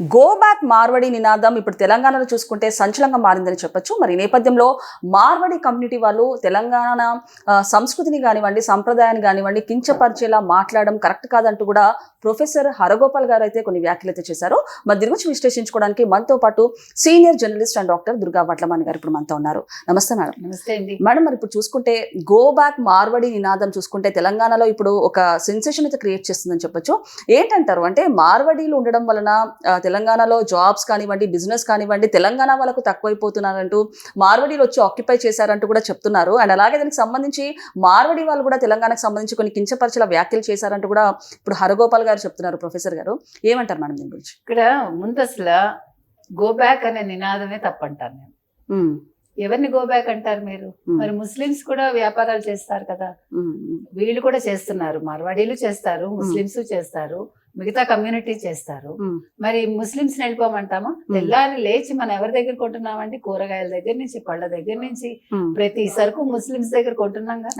Go back Marwadi నినాదం ఇప్పుడు తెలంగాణలో చూసుకుంటే సంచలనంగా మారిందని చెప్పొచ్చు. మరి నేపథ్యంలో మార్వడి కమ్యూనిటీ వాళ్ళు తెలంగాణ సంస్కృతిని కానివ్వండి సంప్రదాయాన్ని కానివ్వండి కించపరిచేలా మాట్లాడడం కరెక్ట్ కాదంటూ కూడా ప్రొఫెసర్ హరగోపాల్ గారు అయితే కొన్ని వ్యాఖ్యలు అయితే చేశారు. మరి దీని గురించి విశ్లేషించుకోవడానికి మనతో పాటు senior journalist and doctor Durga Vadlamani గారు ఇప్పుడు మనతో ఉన్నారు. నమస్తే మేడం. నమస్తే అండి. మేడం మరి ఇప్పుడు చూసుకుంటే గో బ్యాక్ మార్వడి నినాదం చూసుకుంటే తెలంగాణలో ఇప్పుడు ఒక సెన్సేషన్ అయితే క్రియేట్ చేస్తుందని చెప్పొచ్చు. ఏంటంటారు? అంటే మార్వడీలు ఉండడం వలన తెలంగాణలో జాబ్స్ కానివ్వండి బిజినెస్ కానివ్వండి తెలంగాణ వాళ్ళకు తక్కువైపోతున్నారంటూ మార్వడీలు వచ్చి ఆక్యుపై చేశారంటూ కూడా చెప్తున్నారు. అండ్ అలాగే దానికి సంబంధించి మార్వడి వాళ్ళు కూడా తెలంగాణకు సంబంధించి కొన్ని కించపరిచల వ్యాఖ్యలు చేశారంటూ కూడా ఇప్పుడు హరగోపాల్ గారు చెప్తున్నారు ప్రొఫెసర్ గారు. ఏమంటారు మేడం దీని గురించి? ఇక్కడ ముందు అసలు గో బ్యాక్ అనే నినాదమే తప్పంటాను నేను. ఎవరిని గో బ్యాక్ అంటారు మీరు? మరి ముస్లిమ్స్ కూడా వ్యాపారాలు చేస్తారు కదా. వీళ్ళు కూడా చేస్తున్నారు. మార్వాడీలు చేస్తారు ముస్లిమ్స్ చేస్తారు మిగతా కమ్యూనిటీ చేస్తారు. మరి ముస్లిమ్స్ వెళ్ళిపోమంటామా తెల్లారి లేచి మనం ఎవరి దగ్గర కొంటున్నామండి? కూరగాయల దగ్గర నుంచి పళ్ళ దగ్గర నుంచి. ప్రతి సరుకు ముస్లిమ్స్ దగ్గర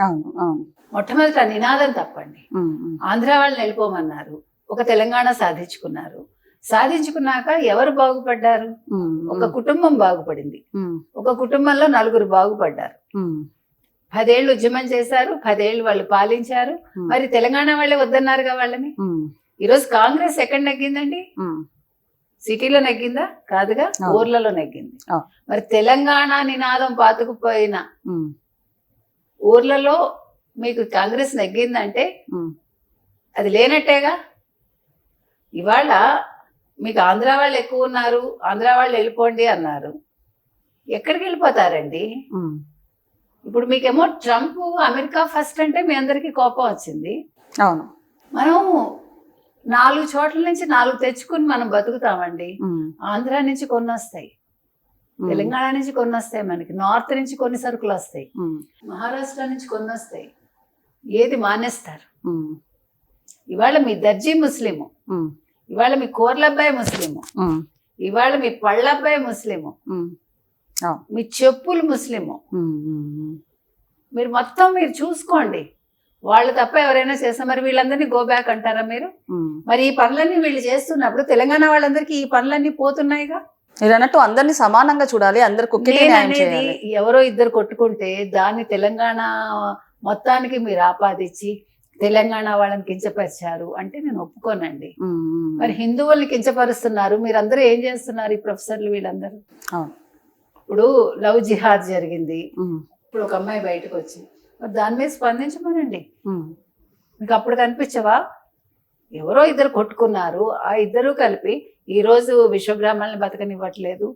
అవును అవును. మొట్టమొదటి నినాదం తప్పండి. ఆంధ్ర వాళ్ళని వెళ్ళిపోమన్నారు ఒక తెలంగాణ సాధించుకున్నారు. సాధించుకున్నాక ఎవరు బాగుపడ్డారు? ఒక కుటుంబం బాగుపడింది. ఒక కుటుంబంలో నలుగురు బాగుపడ్డారు. పదేళ్ళు ఉద్యమం చేశారు పదేళ్ళు వాళ్ళు పాలించారు. మరి తెలంగాణ వాళ్ళే వద్దన్నారుగా వాళ్ళని? ఈరోజు కాంగ్రెస్ ఎక్కడ నెగ్గిందండి. సిటీలో నెగ్గిందా? కాదుగా. ఊర్లలో నెగ్గింది. మరి తెలంగాణ నినాదం పాతుకుపోయిన ఊర్లలో మీకు కాంగ్రెస్ నెగ్గిందంటే అది లేనట్టేగా? ఇవాళ మీకు ఆంధ్ర వాళ్ళు ఎక్కువ ఉన్నారు ఆంధ్ర వాళ్ళు వెళ్ళిపోండి అన్నారు. ఎక్కడికి వెళ్ళిపోతారండి. ఇప్పుడు మీకేమో ట్రంప్ అమెరికా ఫస్ట్ అంటే మీ అందరికీ కోపం వచ్చింది. అవును. మనం నాలుగు చోట్ల నుంచి నాలుగు తెచ్చుకుని మనం బతుకుతామండి. ఆంధ్ర నుంచి కొన్ని వస్తాయి. తెలంగాణ నుంచి కొన్ని వస్తాయి మనకి. నార్త్ నుంచి కొన్ని సరుకులు వస్తాయి. మహారాష్ట్ర నుంచి కొన్ని వస్తాయి. ఏది మానేస్తారు? ఇవాళ మీ దర్జీ ముస్లిము. ఇవాళ మీ కోర్లబ్బాయి ముస్లిము. ఇవాళ మీ పళ్ళబ్బాయి ముస్లిము. మీ. చెప్పులు ముస్లిము. మీరు మొత్తం మీరు చూసుకోండి. వాళ్ళు తప్ప ఎవరైనా చేస్తే మరి వీళ్ళందరినీ గో బ్యాక్ అంటారా మీరు. మరి ఈ పనులన్నీ వీళ్ళు చేస్తున్నప్పుడు తెలంగాణ వాళ్ళందరికీ ఈ పనులన్నీ పోతున్నాయిగా? మీరు అన్నట్టు అందరినీ సమానంగా చూడాలి అందరికి ఎవరో ఇద్దరు కొట్టుకుంటే దాన్ని తెలంగాణ మొత్తానికి మీరు ఆపాదించి తెలంగాణ వాళ్ళని కించపరిచారు అంటే నేను ఒప్పుకోనండి. మరి హిందువుల్ని కించపరుస్తున్నారు. మీరందరూ ఏం చేస్తున్నారు ఈ ప్రొఫెసర్లు వీళ్ళందరూ. ఇప్పుడు లవ్ జిహాద్ జరిగింది. ఇప్పుడు ఒక అమ్మాయి బయటకు వచ్చి మరి దాని మీద స్పందించమనండి. మీకు అప్పుడు కనిపించవా? ఎవరో ఇద్దరు కొట్టుకున్నారు. ఆ ఇద్దరు కలిపి ఈరోజు విశ్వబ్రాహ్మణులు బతకనివ్వట్లేదు.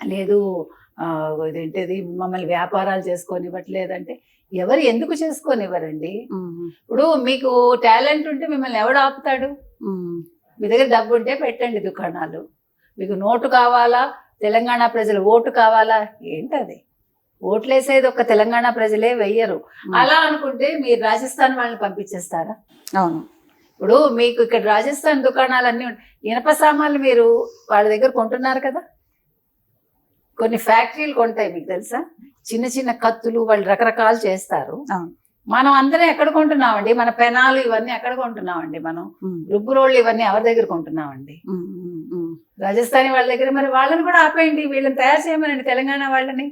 లేదు ఇదేంటిది? మమ్మల్ని వ్యాపారాలు చేసుకోనివ్వట్లేదు అంటే ఎవరు ఎందుకు చేసుకోనివ్వరండి? ఇప్పుడు మీకు టాలెంట్ ఉంటే మిమ్మల్ని ఎవడు ఆపుతాడు? మీ దగ్గర డబ్బు ఉంటే పెట్టండి దుకాణాలు. మీకు నోటు కావాలా? తెలంగాణ ప్రజలు ఓటు కావాలా? ఏంటది? ఓట్లేసేది ఒక తెలంగాణ ప్రజలే వెయ్యరు. అలా అనుకుంటే మీరు రాజస్థాన్ వాళ్ళని పంపించేస్తారా? అవును. ఇప్పుడు మీకు ఇక్కడ రాజస్థాన్ దుకాణాలన్నీ ఇనప సామాన్లు మీరు వాళ్ళ దగ్గర కొంటున్నారు కదా? కొన్ని ఫ్యాక్టరీలు కొంటాయి మీకు తెలుసా? చిన్న చిన్న కత్తులు వాళ్ళు రకరకాలు చేస్తారు. మనం అందరం ఎక్కడ కొంటున్నామండి? మన పెనాలు ఇవన్నీ ఎక్కడ కొంటున్నామండి మనం? ఉమ్, రుబ్బు రోళ్ళు ఇవన్నీ ఎవరి దగ్గర కొంటున్నామండి? రాజస్థానీ వాళ్ళ దగ్గర మరి వాళ్ళని కూడా ఆపేయండి. వీళ్ళని తయారు చేయమనండి తెలంగాణ వాళ్ళని.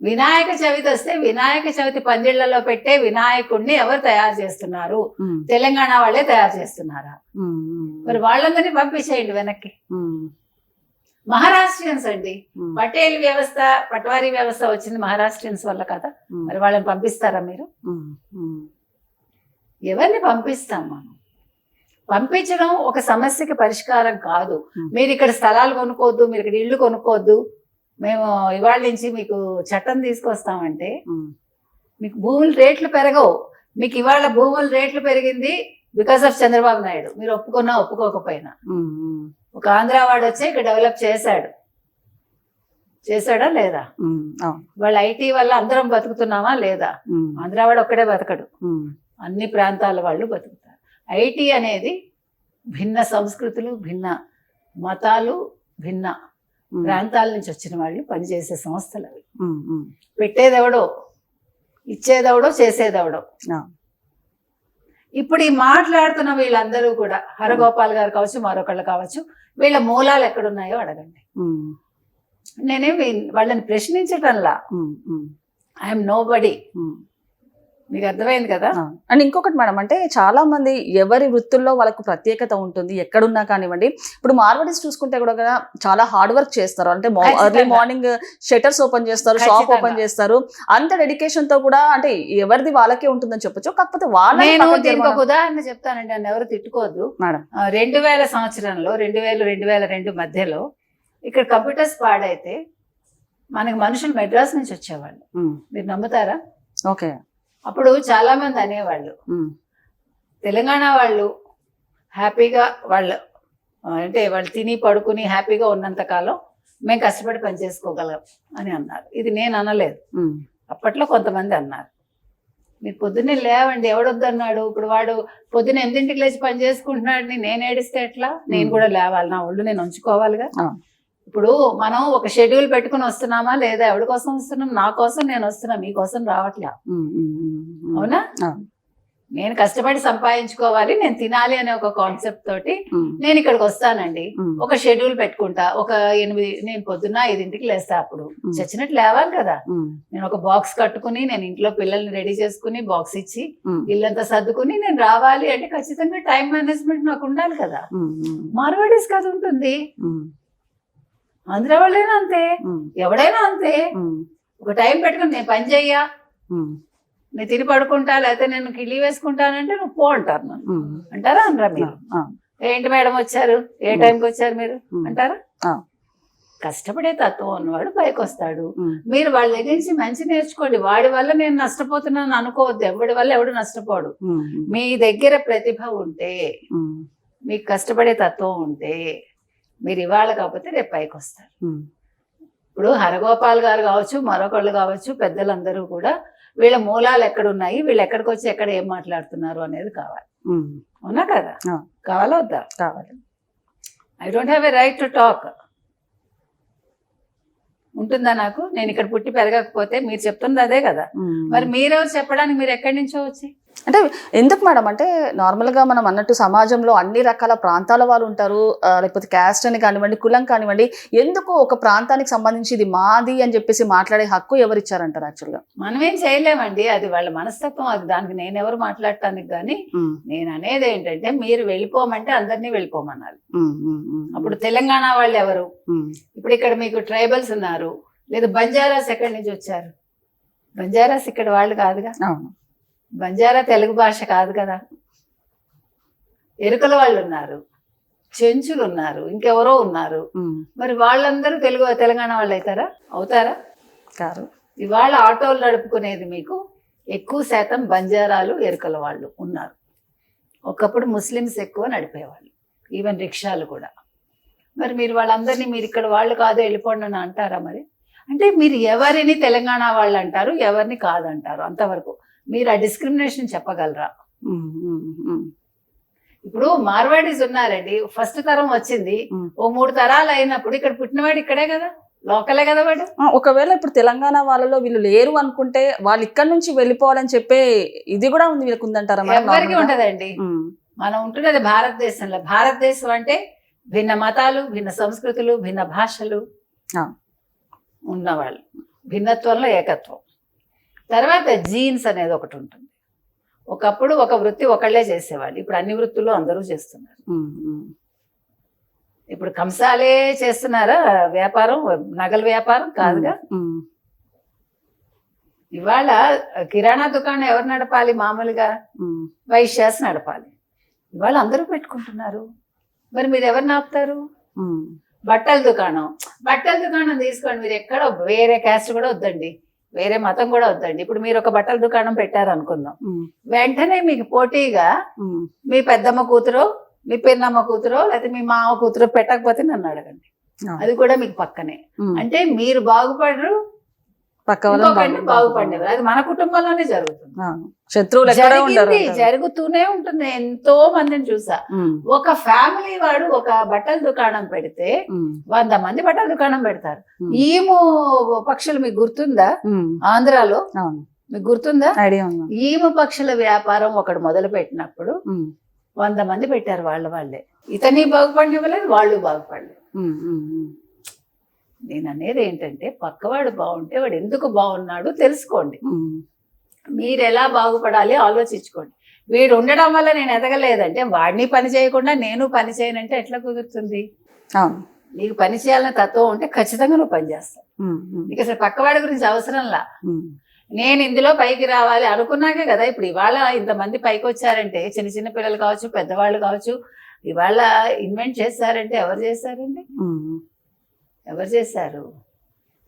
వినాయక చవితి వస్తే వినాయక చవితి పందిళ్ళలో పెట్టే వినాయకుడిని ఎవరు తయారు చేస్తున్నారు? తెలంగాణ వాళ్ళే తయారు చేస్తున్నారా? మరి వాళ్ళందరినీ పంపించేయండి వెనక్కి. మహారాష్ట్రియన్స్ అండి. పటేల్ వ్యవస్థ పట్వారీ వ్యవస్థ వచ్చింది మహారాష్ట్రియన్స్ వల్ల కదా. మరి వాళ్ళని పంపిస్తారా మీరు? ఎవరిని పంపిస్తాం మనం? పంపించడం ఒక సమస్యకి పరిష్కారం కాదు. మీరు ఇక్కడ స్థలాలు కొనుక్కోవద్దు మీరు ఇక్కడ ఇల్లు కొనుక్కోవద్దు. మేము ఇవాళ నుంచి మీకు చట్టం తీసుకొస్తామంటే మీకు భూముల రేట్లు పెరగవు. మీకు ఇవాళ భూముల రేట్లు పెరిగింది బికాస్ ఆఫ్ చంద్రబాబు నాయుడు. మీరు ఒప్పుకున్నా ఒప్పుకోకపోయినా. ఒక ఆంధ్ర వాడు వచ్చి ఇక్కడ డెవలప్ చేశాడు. చేశాడా లేదా? వాళ్ళ ఐటీ వల్ల అందరం బతుకుతున్నామా లేదా? ఉమ్, ఆంధ్ర వాడు ఒక్కడే బతకడు. అన్ని ప్రాంతాల వాళ్ళు బతుకుతారు. ఐటీ అనేది భిన్న సంస్కృతులు భిన్న మతాలు భిన్న ప్రాంతాల నుంచి వచ్చిన వాళ్ళు పనిచేసే సంస్థలు అవి. పెట్టేదెవడో ఇచ్చేదెవడో చేసేదెవడో. ఇప్పుడు ఈ మాట్లాడుతున్న వీళ్ళందరూ కూడా హరగోపాల్ గారు కావచ్చు మరొకళ్ళు కావచ్చు వీళ్ళ మూలాలు ఎక్కడున్నాయో అడగండి. ఉమ్, నేనేం వీ- వాళ్ళని ప్రశ్నించటంలా. I'm no body. మీకు అర్థమైంది కదా. అండ్ ఇంకొకటి మేడం అంటే చాలా మంది ఎవరి వృత్తుల్లో వాళ్ళకు ప్రత్యేకత ఉంటుంది ఎక్కడున్నా కానివ్వండి. ఇప్పుడు మార్వడీస్ చూసుకుంటే కూడా కదా చాలా హార్డ్ వర్క్ చేస్తారు. అంటే. ఎర్లీ మార్నింగ్ షట్టర్స్ ఓపెన్ చేస్తారు షాప్. ఓపెన్ చేస్తారు. అంత డెడికేషన్తో కూడా అంటే ఎవరిది వాళ్ళకే ఉంటుందని చెప్పొచ్చు కాకపోతే వాళ్ళ ఉదాహరణ చెప్తానండి నన్ను ఎవరు తిట్టుకోవద్దు. మేడం. రెండు వేల సంవత్సరంలో రెండు వేలు రెండు వేల రెండు మధ్యలో ఇక్కడ కంప్యూటర్స్ పాడైతే మనకి మనుషులు మెడ్రాస్ నుంచి వచ్చేవాళ్ళు. మీరు నమ్ముతారా? ఓకే. అప్పుడు చాలా మంది అనేవాళ్ళు. తెలంగాణ వాళ్ళు హ్యాపీగా వాళ్ళు అంటే వాళ్ళు తిని పడుకుని హ్యాపీగా ఉన్నంత కాలం మేము కష్టపడి పని చేసుకోగలం అని అన్నారు. ఇది నేను అనలేదు. అప్పట్లో కొంతమంది అన్నారు. మీరు పొద్దున్నే లేవండి ఎవడొద్దన్నాడు? ఇప్పుడు వాడు పొద్దున్న ఎనిమిదింటికి లేచి పని చేసుకుంటున్నాడని నేను ఏడిస్తే ఎట్లా? నేను కూడా లేవాలి నా ఒళ్ళు నేను ఉంచుకోవాలిగా. ఇప్పుడు మనం ఒక షెడ్యూల్ పెట్టుకుని వస్తున్నామా లేదా? ఎవరి కోసం వస్తున్నాం? నా కోసం నేను వస్తున్నా మీకోసం రావట్లా. అవునా. నేను కష్టపడి సంపాదించుకోవాలి నేను తినాలి అనే ఒక కాన్సెప్ట్ తోటి నేను ఇక్కడికి వస్తానండి. ఒక షెడ్యూల్ పెట్టుకుంటా. ఒక ఎనిమిది నేను పొద్దున్న ఐదింటికి లేస్తా అప్పుడు. చచ్చినట్టు లేవాలి కదా. నేను ఒక బాక్స్ కట్టుకుని నేను ఇంట్లో పిల్లల్ని రెడీ చేసుకుని బాక్స్ ఇచ్చి ఇల్లంతా సర్దుకుని నేను రావాలి అంటే ఖచ్చితంగా టైం మేనేజ్మెంట్ నాకు ఉండాలి కదా. మార్వాడీస్ కథ ఉంటుంది. ఆంధ్ర వాళ్ళైనా అంతే. ఎవడైనా అంతే. ఒక టైం పెట్టుకుని నేను పని చెయ్యా. నేను తిని పడుకుంటా లేకపోతే నేను కిళ్ళి వేసుకుంటానంటే నువ్వు పో అంటారు నన్ను. అంటారా అనరా మీరు? ఏంటి మేడం వచ్చారు? ఏ. టైంకి వచ్చారు మీరు? అంటారా. కష్టపడే తత్వం ఉన్నవాడు పైకి వస్తాడు మీరు వాళ్ళ దగ్గర నుంచి మంచి నేర్చుకోండి. వాడి వల్ల నేను నష్టపోతున్నాను అనుకోవద్దు. ఎవడి వల్ల ఎవడు నష్టపోడు. మీ దగ్గర ప్రతిభ ఉంటే మీకు కష్టపడే తత్వం ఉంటే మీరు ఇవాళ కాకపోతే రేపు పైకి వస్తారు. ఇప్పుడు హరగోపాల్ గారు కావచ్చు మరొకళ్ళు కావచ్చు పెద్దలందరూ కూడా వీళ్ళ మూలాలు ఎక్కడున్నాయి వీళ్ళు ఎక్కడికి వచ్చి ఎక్కడ ఏం మాట్లాడుతున్నారు అనేది కావాలి. అవునా కదా. కావాలా వద్దా? కావాలి. I don't have a right to talk ఉంటుందా నాకు? నేను ఇక్కడ పుట్టి పెరగకపోతే మీరు చెప్తున్నది అదే కదా. మరి మీరెవరు చెప్పడానికి మీరు ఎక్కడి నుంచో వచ్చి? అంటే ఎందుకు మేడం? అంటే నార్మల్గా మనం అన్నట్టు సమాజంలో అన్ని రకాల ప్రాంతాల వాళ్ళు ఉంటారు. లేకపోతే క్యాస్ట్ అని కానివ్వండి కులం కానివ్వండి ఎందుకు ఒక ప్రాంతానికి సంబంధించి ఇది మాది అని చెప్పేసి మాట్లాడే హక్కు ఎవరు ఇచ్చారంటారు యాక్చువల్గా? మనమేం చేయలేమండి. అది వాళ్ళ మనస్తత్వం. అది దానికి నేను ఎవరు మాట్లాడటానికి కానీ నేను అనేది ఏంటంటే మీరు వెళ్ళిపోమంటే అందరినీ వెళ్ళిపోమనాలి. అప్పుడు తెలంగాణ వాళ్ళు ఎవరు? ఇప్పుడు ఇక్కడ మీకు ట్రైబల్స్ ఉన్నారు. లేదా బంజారాస్ ఎక్కడి నుంచి వచ్చారు? బంజారాస్ ఇక్కడ వాళ్ళు కాదుగా? అవును. బంజారా తెలుగు భాష కాదు కదా. ఎరుకల వాళ్ళు ఉన్నారు చెంచులు ఉన్నారు ఇంకెవరో ఉన్నారు. మరి వాళ్ళందరూ తెలుగు తెలంగాణ వాళ్ళు అవుతారా? అవుతారా? కాదు. ఇవాళ ఆటోలు నడుపుకునేది మీకు ఎక్కువ శాతం బంజారాలు ఎరుకల వాళ్ళు ఉన్నారు. ఒకప్పుడు ముస్లిమ్స్ ఎక్కువ నడిపేవాళ్ళు ఈవెన్ రిక్షాలు కూడా. మరి మీరు వాళ్ళందరినీ మీరు ఇక్కడ వాళ్ళు కాదు వెళ్ళిపోండి అని అంటారా మరి? అంటే మీరు ఎవరిని తెలంగాణ వాళ్ళు అంటారు ఎవరిని కాదంటారు అంతవరకు. మీరు ఆ డిస్క్రిమినేషన్ చెప్పగలరా? ఇప్పుడు మార్వాడీస్ ఉన్నారండి. ఫస్ట్ తరం వచ్చింది. ఓ మూడు తరాలు అయినప్పుడు ఇక్కడ పుట్టినవాడు ఇక్కడే కదా? లోకలే కదా వాడు? ఒకవేళ ఇప్పుడు తెలంగాణ వాళ్ళలో వీళ్ళు లేరు అనుకుంటే వాళ్ళు ఇక్కడ నుంచి వెళ్ళిపోవాలని చెప్పే ఇది కూడా ఉంది వీళ్ళకి ఉందంటారా ఎవరికి? ఉంటదండి మనం ఉంటున్నది భారతదేశంలో. భారతదేశం అంటే భిన్న మతాలు భిన్న సంస్కృతులు భిన్న భాషలు. ఉన్నవాళ్ళు. భిన్నత్వంలో ఏకత్వం. తర్వాత జీన్స్ అనేది ఒకటి ఉంటుంది. ఒకప్పుడు ఒక వృత్తి ఒకళ్ళే చేసేవాళ్ళు. ఇప్పుడు అన్ని వృత్తులు అందరూ చేస్తున్నారు. ఇప్పుడు కంసాలే చేస్తున్నారా? వ్యాపారం నగల వ్యాపారం కాదుగా? ఇవాళ కిరాణా దుకాణం ఎవరు నడపాలి మామూలుగా? వైశ్యాస్ నడపాలి. ఇవాళ అందరూ పెట్టుకుంటున్నారు. మరి మీరు ఎవరిని ఆపుతారు? బట్టల దుకాణం. బట్టల దుకాణం తీసుకోండి. మీరు ఎక్కడ వేరే క్యాస్ట్ కూడా వద్దండి. వేరే మతం కూడా వద్దండి. ఇప్పుడు మీరు ఒక బట్టల దుకాణం పెట్టారు అనుకుందాం వెంటనే మీకు పోటీగా మీ పెద్దమ్మ కూతురు మీ పిన్నమ్మ కూతురు లేకపోతే మీ మామ కూతురు పెట్టకపోతే నన్ను అడగండి. అది కూడా మీకు పక్కనే. అంటే మీరు బాగుపడరు పక్క వాళ్ళని బాగుపడేవారు అది మన కుటుంబంలోనే జరుగుతుంది. శత్రువులు ఎక్కడ ఉండరు జరిగింది జరుగుతూనే ఉంటుంది. ఎంతో మందిని చూసా. ఒక ఫ్యామిలీ వాడు ఒక బట్టల దుకాణం పెడితే వంద మంది బట్టల దుకాణం పెడతారు. ఈము పక్షులు మీకు గుర్తుందా? ఆంధ్రాలో? మీకు గుర్తుందా? ఈము పక్షుల వ్యాపారం ఒకడు మొదలు పెట్టినప్పుడు వంద మంది పెట్టారు వాళ్ళ వాళ్ళే. ఇతని బాగుపడివ్వలేదు వాళ్ళు బాగుపడలేదు. నేను అనేది ఏంటంటే పక్కవాడు బాగుంటే వాడు ఎందుకు బాగున్నాడు తెలుసుకోండి. మీరు ఎలా బాగుపడాలి ఆలోచించుకోండి. వీడు ఉండడం వల్ల నేను ఎదగలేదంటే వాడిని పని చేయకుండా నేను పని చేయనంటే ఎట్లా కుదురుతుంది? అవును. నీకు పని చేయాలన్న తత్వం ఉంటే ఖచ్చితంగా నువ్వు పని చేస్తావు. నీకు అసలు పక్కవాడి గురించి అవసరంలా నేను ఇందులో పైకి రావాలి అనుకున్నాకే కదా ఇప్పుడు ఇవాళ ఇంతమంది పైకి వచ్చారంటే చిన్న చిన్న పిల్లలు కావచ్చు పెద్దవాళ్ళు కావచ్చు ఇవాళ ఇన్వెంట్ చేశారంటే ఎవరు ఉమ్, ఎవరు చేశారు?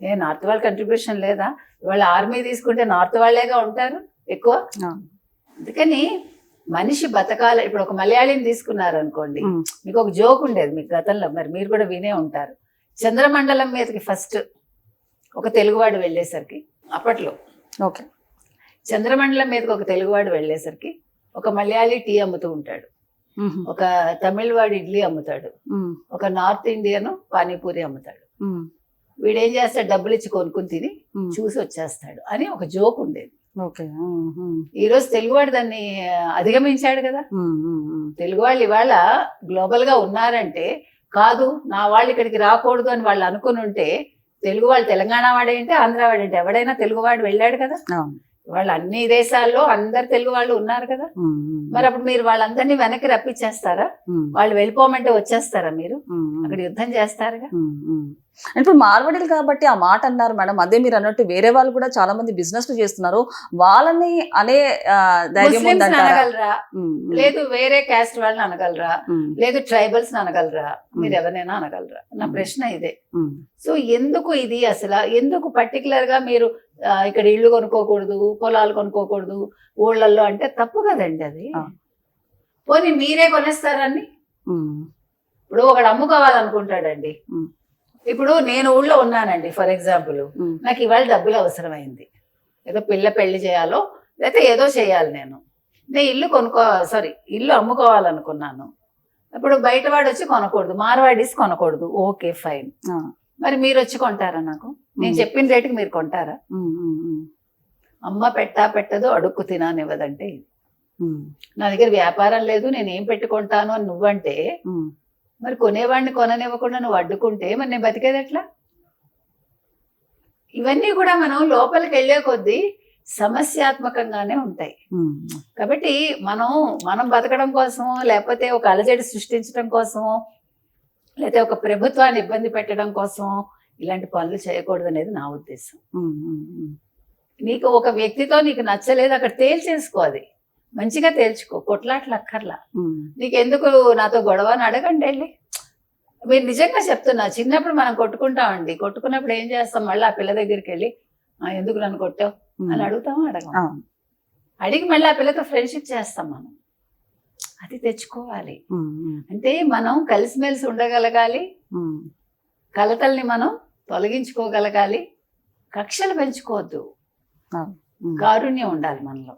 ఏ నార్త్ వాళ్ళ కంట్రిబ్యూషన్ లేదా? ఇవాళ ఆర్మీ తీసుకుంటే నార్త్ వాళ్ళేగా ఉంటారు ఎక్కువ. అందుకని మనిషి బతకాల ఇప్పుడు ఒక మలయాళీని తీసుకున్నారు అనుకోండి మీకు ఒక జోక్ ఉండేది మీకు గతంలో మరి మీరు కూడా వినే ఉంటారు. చంద్రమండలం మీదకి ఫస్ట్ ఒక తెలుగువాడు వెళ్ళేసరికి అప్పట్లో. ఓకే. చంద్రమండలం మీదకి ఒక తెలుగువాడు వెళ్ళేసరికి ఒక మలయాళీ టీ అమ్ముతూ ఉంటాడు. ఒక తమిళవాడు ఇడ్లీ అమ్ముతాడు. ఒక నార్త్ ఇండియన్ పానీపూరి అమ్ముతాడు. వీడేం చేస్తాడు? డబ్బులు ఇచ్చి కొనుక్కుని తిని. చూసి వచ్చేస్తాడు అని ఒక జోక్ ఉండేది. ఈ రోజు తెలుగువాడు దాన్ని అధిగమించాడు కదా. తెలుగు వాళ్ళు ఇవాళ గ్లోబల్గా ఉన్నారంటే కాదు నా వాళ్ళు ఇక్కడికి రాకూడదు అని వాళ్ళు అనుకుని ఉంటే తెలుగు వాళ్ళు తెలంగాణ వాడేంటి ఆంధ్ర వాడేంటి? ఎవడైనా తెలుగు వాడు వెళ్ళాడు కదా. వాళ్ళు అన్ని దేశాల్లో అందరు తెలుగు వాళ్ళు ఉన్నారు కదా. మరి అప్పుడు మీరు వాళ్ళందరినీ వెనక్కి రప్పించేస్తారా? వాళ్ళు వెళ్ళిపోమంటే వచ్చేస్తారా మీరు. అక్కడ యుద్ధం చేస్తారుగా. ఇప్పుడు మార్వడీలు కాబట్టి ఆ మాట అన్నారు మేడం. అదే మీరు అన్నట్టు వేరే వాళ్ళు కూడా చాలా మంది బిజినెస్ చేస్తున్నారు. వాళ్ళని అనే ధైర్యం అనగలరా? లేదు వేరే క్యాస్ట్ వాళ్ళని అనగలరా? లేదు ట్రైబల్స్ అనగలరా? మీరు ఎవరైనా అనగలరా? నా. ప్రశ్న ఇదే. సో ఎందుకు ఇది అసలు? ఎందుకు పర్టికులర్గా మీరు ఇక్కడ ఇల్లు కొనుక్కోకూడదు పొలాలు కొనుక్కోకూడదు ఊళ్ళల్లో అంటే తప్పు కదండి అది. పోనీ మీరే కొనేస్తారని? ఇప్పుడు ఒకడు అమ్ముకోవాలనుకుంటాడండి. మ్మ్. ఇప్పుడు నేను ఊళ్ళో ఉన్నానండి ఫర్ ఎగ్జాంపుల్. నాకు ఇవాళ డబ్బులు అవసరమైంది. ఏదో పిల్ల పెళ్ళి చేయాలో లేకపోతే ఏదో చేయాలి నేను. నేను ఇల్లు కొనుక్కో సారీ ఇల్లు అమ్ముకోవాలనుకున్నాను. ఇప్పుడు బయటవాడు వచ్చి కొనకూడదు మార్వాడీస్ కొనకూడదు. Okay fine. మరి మీరు వచ్చి కొంటారా నాకు? నేను. చెప్పిన రేటుకి మీరు కొంటారా? అమ్మ పెట్టా పెట్టదు అడుక్కు తినానివ్వదంటే ఇది. నా దగ్గర వ్యాపారం లేదు నేను ఏం పెట్టుకుంటాను అని నువ్వంటే మరి కొనేవాడిని కొననివ్వకుండా నువ్వు అడ్డుకుంటే మరి నేను బతికేది ఎట్లా? ఇవన్నీ కూడా మనం లోపలికి వెళ్ళే కొద్దీ సమస్యాత్మకంగానే ఉంటాయి. కాబట్టి మనం మనం బతకడం కోసమో లేకపోతే ఒక అలజడి సృష్టించడం కోసమో లేకపోతే ఒక ప్రభుత్వాన్ని ఇబ్బంది పెట్టడం కోసమో ఇలాంటి పనులు చేయకూడదు అనేది నా ఉద్దేశం. నీకు ఒక వ్యక్తితో నీకు నచ్చలేదు అక్కడ తేల్చేసుకో అది. మంచిగా తేల్చుకో కొట్లాట్లు అక్కర్లా. ఉమ్, నీకు ఎందుకు నాతో గొడవ అని అడగండి వెళ్ళి. మీరు నిజంగా చెప్తున్నా చిన్నప్పుడు మనం కొట్టుకుంటామండి. కొట్టుకున్నప్పుడు ఏం చేస్తాం? మళ్ళీ ఆ పిల్ల దగ్గరికి వెళ్ళి "ఆ, ఎందుకు నన్ను కొట్టావు. అని అడుగుతామా అడగం. అడిగి మళ్ళీ ఆ పిల్లతో ఫ్రెండ్షిప్ చేస్తాం మనం. అది తెచ్చుకోవాలి. అంటే మనం కలిసిమెలిసి ఉండగలగాలి. కలతల్ని మనం తొలగించుకోగలగాలి. కక్షలు పెంచుకోవద్దు. కారుణ్యం ఉండాలి మనలో.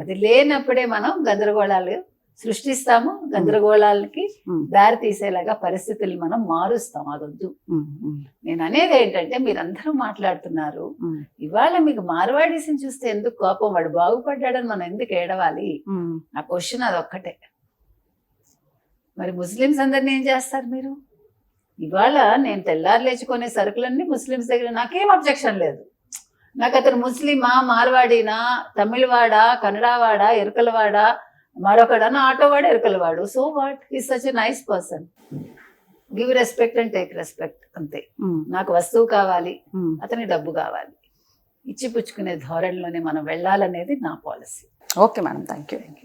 అది లేనప్పుడే మనం గందరగోళాలు సృష్టిస్తాము గందరగోళాలకి దారి తీసేలాగా పరిస్థితుల్ని మనం మారుస్తాం అదొద్దు. నేను అనేది ఏంటంటే మీరందరూ మాట్లాడుతున్నారు. ఇవాళ మీకు మార్వాడీస్ని చూస్తే ఎందుకు కోపం? వాడు బాగుపడ్డాడని మనం ఎందుకు ఏడవాలి? నా క్వశ్చన్ అదొక్కటే. మరి ముస్లిమ్స్ అందరిని ఏం చేస్తారు మీరు? ఇవాళ నేను తెల్లారు లేచుకునే సరుకులన్నీ ముస్లిమ్స్ దగ్గర నాకేం అబ్జెక్షన్ లేదు. నాకు అతను ముస్లిమా మార్వాడినా తమిళవాడా కన్నడవాడా ఎరుకలవాడా మరొకడా నా ఆటోవాడు ఎరుకలవాడు. So what he such a nice person give respect and take respect అంతే. ఉమ్, నాకు వస్తువు కావాలి ఉమ్. అతని డబ్బు కావాలి. ఇచ్చి పుచ్చుకునే ధోరణిలోనే మనం వెళ్ళాలనేది నా policy okay madam thank you